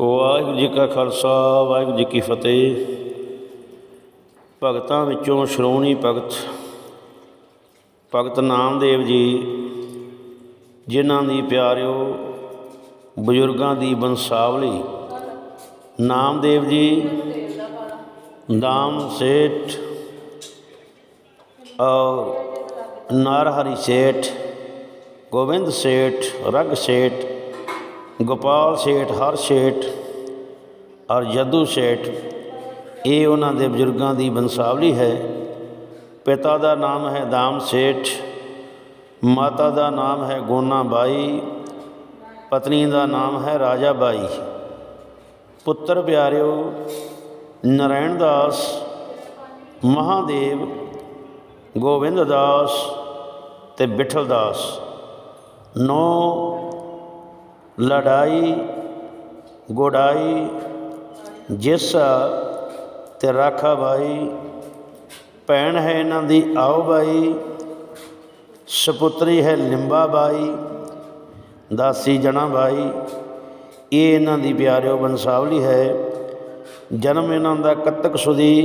ਵਾਹਿਗੁਰੂ ਜੀ ਕਾ ਖਾਲਸਾ, ਵਾਹਿਗੁਰੂ ਜੀ ਕੀ ਫਤਿਹ। ਭਗਤਾਂ ਵਿੱਚੋਂ ਸ਼੍ਰੋਮਣੀ ਭਗਤ ਭਗਤ ਨਾਮਦੇਵ ਜੀ, ਜਿਨ੍ਹਾਂ ਦੀ ਪਿਆਰਿਓ ਬਜ਼ੁਰਗਾਂ ਦੀ ਬੰਸਾਵਲੀ, ਨਾਮਦੇਵ ਜੀ, ਨਾਮ, ਸੇਠ ਔਰ ਨਾਰਹਰੀ ਸੇਠ, ਗੋਬਿੰਦ ਸੇਠ, ਰਗ ਸੇਠ ਗੋਪਾਲ ਸੇਠ, ਹਰ ਸੇਠ ਔਰ ਜੱਦੂ ਸੇਠ, ਇਹ ਉਹਨਾਂ ਦੇ ਬਜ਼ੁਰਗਾਂ ਦੀ ਬੰਸਾਵਲੀ ਹੈ। ਪਿਤਾ ਦਾ ਨਾਮ ਹੈ ਦਾਮ ਸੇਠ, ਮਾਤਾ ਦਾ ਨਾਮ ਹੈ ਗੋਨਾ ਬਾਈ, ਪਤਨੀ ਦਾ ਨਾਮ ਹੈ ਰਾਜਾ ਬਾਈ। ਪੁੱਤਰ ਪਿਆਰਿਓ, ਨਰੈਣ ਦਾਸ, ਮਹਾਦੇਵ, ਗੋਬਿੰਦ ਦਾਸ ਤੇ ਬਿਠਲ ਦਾਸ। ਨੌ ਲੜਾਈ, ਗੋੜਾਈ, ਜਿਸਾ ਤੇ ਰਾਖਾ ਬਾਈ, ਭੈਣ ਹੈ ਇਹਨਾਂ ਦੀ ਆਓ ਬਾਈ, ਸੁਪੁੱਤਰੀ ਹੈ ਲਿੰਬਾ ਬਾਈ, ਦਾਸੀ ਜਣਾ ਬਾਈ, ਇਹ ਇਹਨਾਂ ਦੀ ਪਿਆਰਿਓ ਬੰਸਾਵਲੀ ਹੈ। ਜਨਮ ਇਹਨਾਂ ਦਾ ਕੱਤਕ ਸੁਦੀ,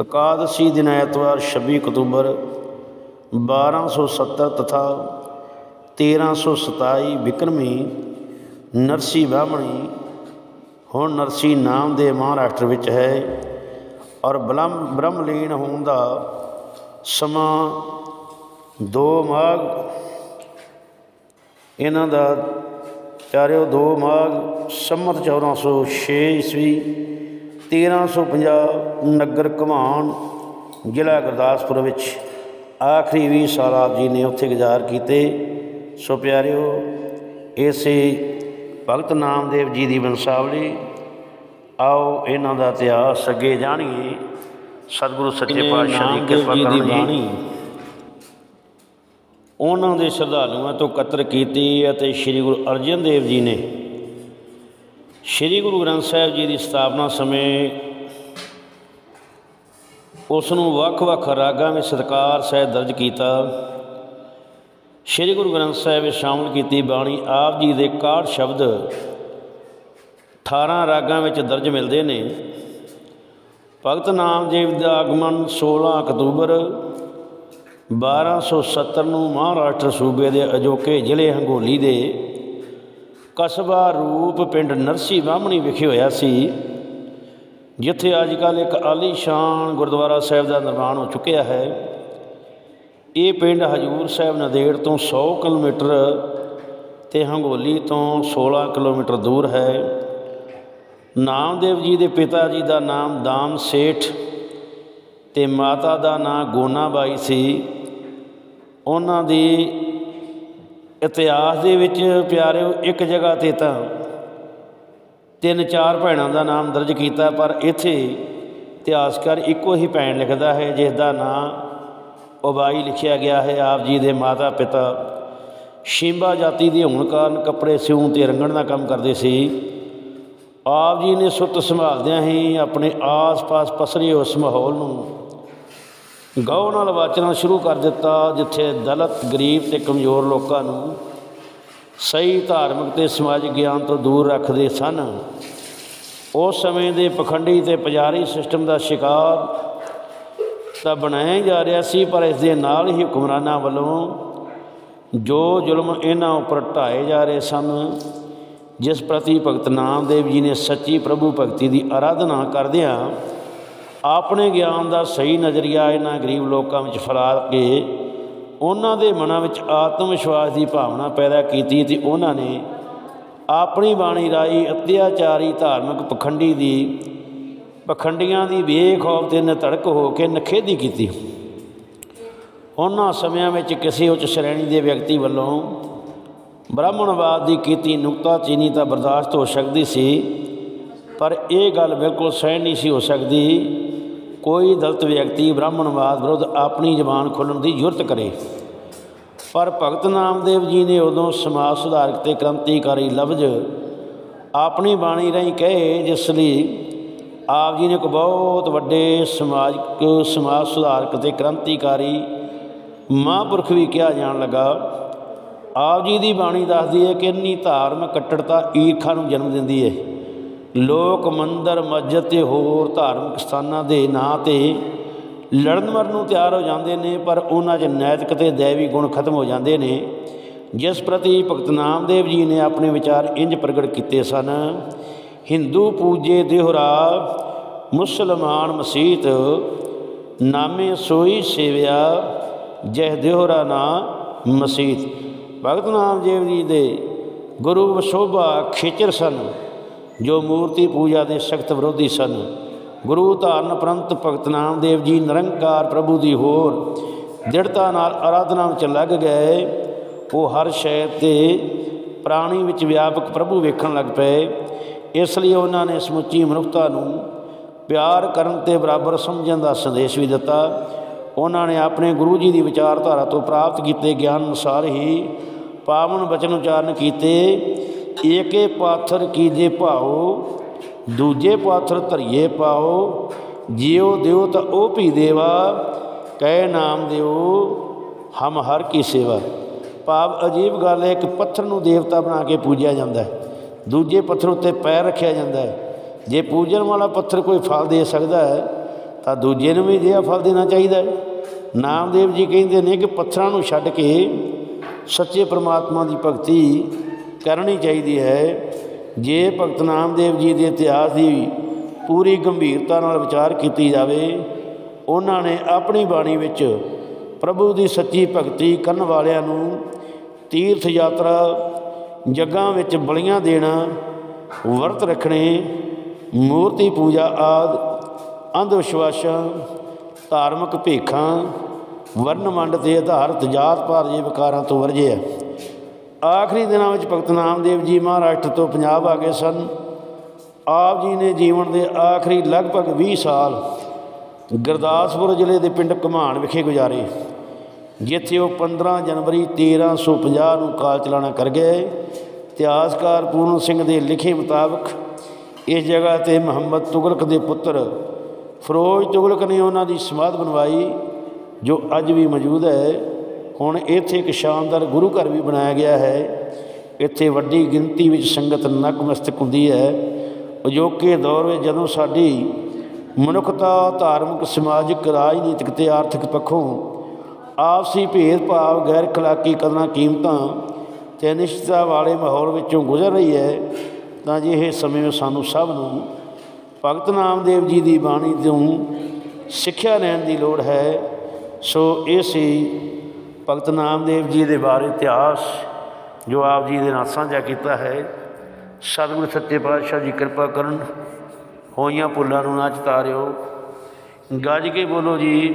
ਇਕਾਦਸ਼ੀ ਦਿਨ ਐਤਵਾਰ 26 ਅਕਤੂਬਰ 1270 ਤਥਾ 1327 ਵਿਕਰਮੀ ਨਰਸੀ ਬਾਹਮਣੀ ਹੁਣ ਨਰਸੀ ਨਾਮ ਦੇ ਮਹਾਰਾਸ਼ਟਰ ਵਿੱਚ ਹੈ ਔਰ ਬਲਮ ਬ੍ਰਹਮਲੀਨ ਹੋਣ ਦਾ ਸਮਾਂ 2 ਮਾਘ, ਇਹਨਾਂ ਦਾ ਚਾਰਿਓ 2 ਮਾਘ ਸੰਮਤ 1406 ਈਸਵੀ 1350 ਨਗਰ ਘਮਾਣ ਜ਼ਿਲ੍ਹਾ ਗੁਰਦਾਸਪੁਰ ਵਿੱਚ ਆਖਰੀ 20 ਸਾਲ ਆਪ ਜੀ ਨੇ ਉੱਥੇ ਗੁਜ਼ਾਰ ਕੀਤੇ। ਸੋ ਪਿਆਰਿਓ, ਇਸੇ ਭਗਤ ਨਾਮਦੇਵ ਜੀ ਦੀ ਬੰਸਾਵਲੀ ਆਓ ਇਹਨਾਂ ਦਾ ਇਤਿਹਾਸ ਅੱਗੇ ਜਾਣੀਏ। ਸਤਿਗੁਰੂ ਸੱਚੇ ਪਾਤਸ਼ਾਹ ਦੀ ਕਿਰਪਾ ਕਰਨ। ਜੀ ਉਹਨਾਂ ਦੇ ਸ਼ਰਧਾਲੂਆਂ ਤੋਂ ਕਤਰ ਕੀਤੀ ਅਤੇ ਸ੍ਰੀ ਗੁਰੂ ਅਰਜਨ ਦੇਵ ਜੀ ਨੇ ਸ੍ਰੀ ਗੁਰੂ ਗ੍ਰੰਥ ਸਾਹਿਬ ਜੀ ਦੀ ਸਥਾਪਨਾ ਸਮੇਂ ਉਸ ਨੂੰ ਵੱਖ-ਵੱਖ ਰਾਗਾਂ ਵਿੱਚ ਸਤਕਾਰ ਸਹਿਤ ਦਰਜ ਕੀਤਾ। ਸ੍ਰੀ ਗੁਰੂ ਗ੍ਰੰਥ ਸਾਹਿਬ ਵਿੱਚ ਸ਼ਾਮਲ ਕੀਤੀ ਬਾਣੀ, ਆਪ ਜੀ ਦੇ 61 ਸ਼ਬਦ 18 ਰਾਗਾਂ ਵਿੱਚ ਦਰਜ ਮਿਲਦੇ ਨੇ। ਭਗਤ ਨਾਮਦੇਵ ਦਾ ਆਗਮਨ 16 ਅਕਤੂਬਰ 1270 ਨੂੰ ਮਹਾਰਾਸ਼ਟਰ ਸੂਬੇ ਦੇ ਅਜੋਕੇ ਜ਼ਿਲ੍ਹੇ ਹੰਗੋਲੀ ਦੇ ਕਸਬਾ ਰੂਪ ਪਿੰਡ ਨਰਸੀ ਬਾਹਮਣੀ ਵਿਖੇ ਹੋਇਆ ਸੀ, ਜਿੱਥੇ ਅੱਜ ਕੱਲ੍ਹ ਇੱਕ ਆਲੀਸ਼ਾਨ ਗੁਰਦੁਆਰਾ ਸਾਹਿਬ ਦਾ ਨਿਰਮਾਣ ਹੋ ਚੁੱਕਿਆ ਹੈ। ਇਹ ਪਿੰਡ ਹਜੂਰ ਸਾਹਿਬ ਨੰਦੇੜ ਤੋਂ 100 ਕਿਲੋਮੀਟਰ ਤੇ ਹੰਗੋਲੀ ਤੋਂ 16 ਕਿਲੋਮੀਟਰ ਦੂਰ ਹੈ। ਨਾਮਦੇਵ ਜੀ ਦੇ ਪਿਤਾ ਜੀ ਦਾ ਨਾਮ ਦਾਮ ਸੇਠ ਤੇ ਮਾਤਾ ਦਾ ਨਾਮ ਗੋਨਾਬਾਈ ਸੀ। ਉਹਨਾਂ ਦੀ ਇਤਿਹਾਸ ਦੇ ਵਿੱਚ ਪਿਆਰਿਓ, ਇੱਕ ਜਗ੍ਹਾ ਤੇ ਤਾਂ ਤਿੰਨ ਚਾਰ ਭੈਣਾਂ ਦਾ ਨਾਮ ਦਰਜ ਕੀਤਾ, ਪਰ ਇੱਥੇ ਇਤਿਹਾਸਕਾਰ ਇੱਕੋ ਹੀ ਭੈਣ ਲਿਖਦਾ ਹੈ, ਜਿਸ ਦਾ ਨਾਮ ਉਬਾਈ ਲਿਖਿਆ ਗਿਆ ਹੈ, ਆਪ ਜੀ ਦੇ ਮਾਤਾ ਪਿਤਾ। ਸ਼ਿੰਬਾ ਜਾਤੀ ਦੇ ਹੋਣ ਕਾਰਨ ਕੱਪੜੇ ਸਿਉਣ ਤੇ ਰੰਗਣ ਦਾ ਕੰਮ ਕਰਦੇ ਸੀ। ਆਪ ਜੀ ਨੇ ਸੁੱਤ ਸੰਭਾਲਦਿਆਂ ਹੀ ਆਪਣੇ ਆਸ-ਪਾਸ ਪਸਰੇ ਉਸ ਮਾਹੌਲ ਨੂੰ ਗਾਉ ਨਾਲ ਵਾਚਣਾ ਸ਼ੁਰੂ ਕਰ ਦਿੱਤਾ, ਜਿੱਥੇ ਦਲਤ, ਗਰੀਬ ਤੇ ਕਮਜ਼ੋਰ ਲੋਕਾਂ ਨੂੰ ਸਹੀ ਧਾਰਮਿਕ ਤੇ ਸਮਾਜਿਕ ਗਿਆਨ ਤੋਂ ਦੂਰ ਰੱਖਦੇ ਸਨ। ਉਸ ਸਮੇਂ ਦੇ ਪਖੰਡੀ ਤੇ ਪੁਜਾਰੀ ਸਿਸਟਮ ਦਾ ਸ਼ਿਕਾਰ ਤਾਂ ਬਣਾਇਆ ਜਾ ਰਿਹਾ ਸੀ, ਪਰ ਇਸ ਦੇ ਨਾਲ ਹੀ ਹੁਕਮਰਾਨਾਂ ਵੱਲੋਂ ਜੋ ਜ਼ੁਲਮ ਇਹਨਾਂ ਉੱਪਰ ਢਾਏ ਜਾ ਰਹੇ ਸਨ, ਜਿਸ ਪ੍ਰਤੀ ਭਗਤ ਨਾਮਦੇਵ ਜੀ ਨੇ ਸੱਚੀ ਪ੍ਰਭੂ ਭਗਤੀ ਦੀ ਆਰਾਧਨਾ ਕਰਦਿਆਂ ਆਪਣੇ ਗਿਆਨ ਦਾ ਸਹੀ ਨਜ਼ਰੀਆ ਇਹਨਾਂ ਗਰੀਬ ਲੋਕਾਂ ਵਿੱਚ ਫੈਲਾ ਕੇ ਉਹਨਾਂ ਦੇ ਮਨਾਂ ਵਿੱਚ ਆਤਮ ਵਿਸ਼ਵਾਸ ਦੀ ਭਾਵਨਾ ਪੈਦਾ ਕੀਤੀ ਤੇ ਉਹਨਾਂ ਨੇ ਆਪਣੀ ਬਾਣੀ ਰਾਹੀਂ ਅਤਿਆਚਾਰੀ ਧਾਰਮਿਕ ਪਖੰਡੀ ਦੀ ਪਖੰਡੀਆਂ ਦੀ ਬੇਖੌਫ ਤੇ ਨਿਤੜਕ ਹੋ ਕੇ ਨਖੇਦੀ ਕੀਤੀ। ਉਹਨਾਂ ਸਮਿਆਂ ਵਿੱਚ ਕਿਸੇ ਉੱਚ ਸ਼੍ਰੇਣੀ ਦੇ ਵਿਅਕਤੀ ਵੱਲੋਂ ਬ੍ਰਾਹਮਣਵਾਦ ਦੀ ਕੀਤੀ ਨੁਕਤਾਚੀਨੀ ਤਾਂ ਬਰਦਾਸ਼ਤ ਹੋ ਸਕਦੀ ਸੀ, ਪਰ ਇਹ ਗੱਲ ਬਿਲਕੁਲ ਸਹਿਣ ਨਹੀਂ ਸੀ ਹੋ ਸਕਦੀ। ਕੋਈ ਦਲਤ ਵਿਅਕਤੀ ਬ੍ਰਾਹਮਣਵਾਦ ਵਿਰੁੱਧ ਆਪਣੀ ਜ਼ਬਾਨ ਖੋਲ੍ਹਣ ਦੀ ਜੁਰਤ ਕਰੇ। ਪਰ ਭਗਤ ਨਾਮਦੇਵ ਜੀ ਨੇ ਉਦੋਂ ਸਮਾਜ ਸੁਧਾਰਕ ਤੇ ਕ੍ਰਾਂਤੀਕਾਰੀ ਲਫ਼ਜ਼ ਆਪਣੀ ਬਾਣੀ ਰਾਹੀਂ ਕਹੇ, ਜਿਸ ਲਈ ਆਪ ਜੀ ਨੇ ਇੱਕ ਬਹੁਤ ਵੱਡੇ ਸਮਾਜਿਕ ਸਮਾਜ ਸੁਧਾਰਕ ਤੇ ਕ੍ਰਾਂਤੀਕਾਰੀ ਮਹਾਂਪੁਰਖ ਵੀ ਕਿਹਾ ਜਾਣ ਲੱਗਾ। ਆਪ ਜੀ ਦੀ ਬਾਣੀ ਦੱਸਦੀ ਹੈ ਕਿ ਇੰਨੀ ਧਾਰਮਿਕ ਕੱਟੜਤਾ ਈਰਖਾ ਨੂੰ ਜਨਮ ਦਿੰਦੀ ਹੈ। ਲੋਕ ਮੰਦਰ, ਮਸਜਿਦ ਤੇ ਹੋਰ ਧਾਰਮਿਕ ਸਥਾਨਾਂ ਦੇ ਨਾਂ ਤੇ ਲੜਨ ਮਰਨ ਨੂੰ ਤਿਆਰ ਹੋ ਜਾਂਦੇ ਨੇ, ਪਰ ਉਹਨਾਂ 'ਚ ਨੈਤਿਕ ਤੇ ਦੇਵੀ ਗੁਣ ਖਤਮ ਹੋ ਜਾਂਦੇ ਨੇ। ਜਿਸ ਪ੍ਰਤੀ ਭਗਤ ਨਾਮਦੇਵ ਜੀ ਨੇ ਆਪਣੇ ਵਿਚਾਰ ਇੰਜ ਪ੍ਰਗਟ ਕੀਤੇ ਸਨ ਹਿੰਦੂ ਪੂਜੇ ਦੇਹੁਰਾ, ਮੁਸਲਮਾਨ ਮਸੀਤ, ਨਾਮੇ ਸੋਈ ਸੇਵਿਆ, ਜਹ ਦੇਹੁਰਾ ਨਾ ਮਸੀਤ। ਭਗਤ ਨਾਮਦੇਵ ਜੀ ਦੇ ਗੁਰੂ ਵਸ਼ੋਭਾ ਖੇਚਰ ਸਨ, ਜੋ ਮੂਰਤੀ ਪੂਜਾ ਦੇ ਸਖਤ ਵਿਰੋਧੀ ਸਨ। ਗੁਰੂ ਧਾਰਨ ਪ੍ਰੰਤ ਭਗਤ ਨਾਮਦੇਵ ਜੀ ਨਿਰੰਕਾਰ ਪ੍ਰਭੂ ਦੀ ਹੋਰ ਦ੍ਰਿੜਤਾ ਨਾਲ ਆਰਾਧਨਾ ਵਿੱਚ ਲੱਗ ਗਏ। ਉਹ ਹਰ ਸ਼ੈ ਤੇ ਪ੍ਰਾਣੀ ਵਿੱਚ ਵਿਆਪਕ ਪ੍ਰਭੂ ਵੇਖਣ ਲੱਗ ਪਏ। ਇਸ ਲਈ ਉਹਨਾਂ ਨੇ ਸਮੁੱਚੀ ਮਨੁੱਖਤਾ ਨੂੰ ਪਿਆਰ ਕਰਨ ਤੇ ਬਰਾਬਰ ਸਮਝਣ ਦਾ ਸੰਦੇਸ਼ ਵੀ ਦਿੱਤਾ। ਉਹਨਾਂ ਨੇ ਆਪਣੇ ਗੁਰੂ ਜੀ ਦੀ ਵਿਚਾਰਧਾਰਾ ਤੋਂ ਪ੍ਰਾਪਤ ਕੀਤੇ ਗਿਆਨ ਅਨੁਸਾਰ ਹੀ ਪਾਵਨ ਬਚਨ ਉਚਾਰਨ ਕੀਤੇ। ਏਕੇ ਪਾਥਰ ਕੀਜੇ ਭਾਓ ਦੂਜੇ ਪਾਥਰ ਧਰੀਏ ਪਾਓ ਜਿਉ ਦਿਓ ਤਾਂ ਉਹ ਭੀ ਦੇਵਾ, ਕਹਿ ਨਾਮ ਦਿਓ ਹਮ ਹਰ ਕੀ ਸੇਵਾ। ਭਾਵ ਅਜੀਬ ਗੱਲ ਹੈ ਕਿ ਪੱਥਰ ਨੂੰ ਦੇਵਤਾ ਬਣਾ ਕੇ ਪੂਜਿਆ ਜਾਂਦਾ ਹੈ। ਦੂਜੇ ਪੱਥਰ ਉੱਤੇ ਪੈਰ ਰੱਖਿਆ ਜਾਂਦਾ ਹੈ। ਜੇ ਪੂਜਣ ਵਾਲਾ ਪੱਥਰ ਕੋਈ ਫਲ ਦੇ ਸਕਦਾ ਹੈ, ਤਾਂ ਦੂਜੇ ਨੂੰ ਵੀ ਜਿਹਾ ਫਲ ਦੇਣਾ ਚਾਹੀਦਾ ਹੈ। ਨਾਮਦੇਵ ਜੀ ਕਹਿੰਦੇ ਨੇ ਕਿ ਪੱਥਰਾਂ ਨੂੰ ਛੱਡ ਕੇ ਸੱਚੇ ਪ੍ਰਮਾਤਮਾ ਦੀ ਭਗਤੀ ਕਰਨੀ ਚਾਹੀਦੀ ਹੈ। ਜੇ ਭਗਤ ਨਾਮਦੇਵ ਜੀ ਦੇ ਇਤਿਹਾਸ ਦੀ ਪੂਰੀ ਗੰਭੀਰਤਾ ਨਾਲ ਵਿਚਾਰ ਕੀਤੀ ਜਾਵੇ, ਉਹਨਾਂ ਨੇ ਆਪਣੀ ਬਾਣੀ ਵਿੱਚ ਪ੍ਰਭੂ ਦੀ ਸੱਚੀ ਭਗਤੀ ਕਰਨ ਵਾਲਿਆਂ ਨੂੰ ਤੀਰਥ ਯਾਤਰਾ ਜੱਗਾਂ ਵਿੱਚ ਬਲੀਆਂ ਦੇਣਾ, ਵਰਤ ਰੱਖਣੇ, ਮੂਰਤੀ ਪੂਜਾ ਆਦ, ਅੰਧ ਵਿਸ਼ਵਾਸਾਂ, ਧਾਰਮਿਕ ਭੇਖਾਂ ਵਰਨ ਮੰਡ ਤੇ ਆਧਾਰਿਤ ਜਾਤ ਪਾਤ ਜੇ ਵਿਕਾਰਾਂ ਤੋਂ ਵਰਜੇ ਹੈ ਆਖਰੀ ਦਿਨਾਂ ਵਿੱਚ ਭਗਤ ਨਾਮਦੇਵ ਜੀ ਮਹਾਰਾਸ਼ਟਰ ਤੋਂ ਪੰਜਾਬ ਆ ਗਏ ਸਨ। ਆਪ ਜੀ ਨੇ ਜੀਵਨ ਦੇ ਆਖਰੀ ਲਗਭਗ 20 ਸਾਲ ਗੁਰਦਾਸਪੁਰ ਜ਼ਿਲ੍ਹੇ ਦੇ ਪਿੰਡ ਘਮਾਣ ਵਿਖੇ ਗੁਜ਼ਾਰੇ। ਜਿੱਥੇ ਉਹ 15 ਜਨਵਰੀ 1350 ਨੂੰ ਕਾਲ ਚਲਾਣਾ ਕਰ ਗਏ ਇਤਿਹਾਸਕਾਰ ਪੂਰਨ ਸਿੰਘ ਦੇ ਲਿਖੇ ਮੁਤਾਬਕ ਇਸ ਜਗ੍ਹਾ ਤੇ ਮੁਹੰਮਦ ਤੁਗਲਕ ਦੇ ਪੁੱਤਰ ਫਰੋਜ਼ ਤੁਗਲਕ ਨੇ ਉਹਨਾਂ ਦੀ ਸਮਾਧ ਬਣਵਾਈ, ਜੋ ਅੱਜ ਵੀ ਮੌਜੂਦ ਹੈ। ਹੁਣ ਇੱਥੇ ਇੱਕ ਸ਼ਾਨਦਾਰ ਗੁਰੂ ਘਰ ਵੀ ਬਣਾਇਆ ਗਿਆ ਹੈ। ਇੱਥੇ ਵੱਡੀ ਗਿਣਤੀ ਵਿੱਚ ਸੰਗਤ ਨਕਮਸਤਕ ਹੁੰਦੀ ਹੈ। ਅਜੋਕੇ ਦੌਰ ਵਿੱਚ ਜਦੋਂ ਸਾਡੀ ਮਨੁੱਖਤਾ, ਧਾਰਮਿਕ, ਸਮਾਜਿਕ, ਰਾਜਨੀਤਿਕ ਤੇ ਆਰਥਿਕ ਪੱਖੋਂ ਆਪਸੀ ਭੇਦਭਾਵ ਗੈਰ ਖਲਾਕੀ ਕਦਰਾਂ ਕੀਮਤਾਂ ਤੇ ਅਨਿਸ਼ਚਿਤਤਾ ਵਾਲੇ ਮਾਹੌਲ ਵਿੱਚੋਂ ਗੁਜ਼ਰ ਰਹੀ ਹੈ, ਤਾਂ ਜੇ ਇਹ ਸਮੇਂ ਸਾਨੂੰ ਸਭ ਨੂੰ ਭਗਤ ਨਾਮਦੇਵ ਜੀ ਦੀ ਬਾਣੀ ਤੋਂ ਸਿੱਖਿਆ ਲੈਣ ਦੀ ਲੋੜ ਹੈ। ਸੋ ਇਹ ਸੀ ਭਗਤ ਨਾਮਦੇਵ ਜੀ ਦੇ ਬਾਰੇ ਇਤਿਹਾਸ, ਜੋ ਆਪ ਜੀ ਦੇ ਨਾਲ ਸਾਂਝਾ ਕੀਤਾ ਹੈ। ਸਤਿਗੁਰੂ ਸੱਚੇ ਪਾਤਸ਼ਾਹ ਜੀ ਕਿਰਪਾ ਕਰਨ, ਹੋਈਆਂ ਭੁੱਲਾਂ ਨੂੰ ਨਾ ਚਤਾਰਿਓ। ਗੱਜ ਕੇ ਬੋਲੋ ਜੀ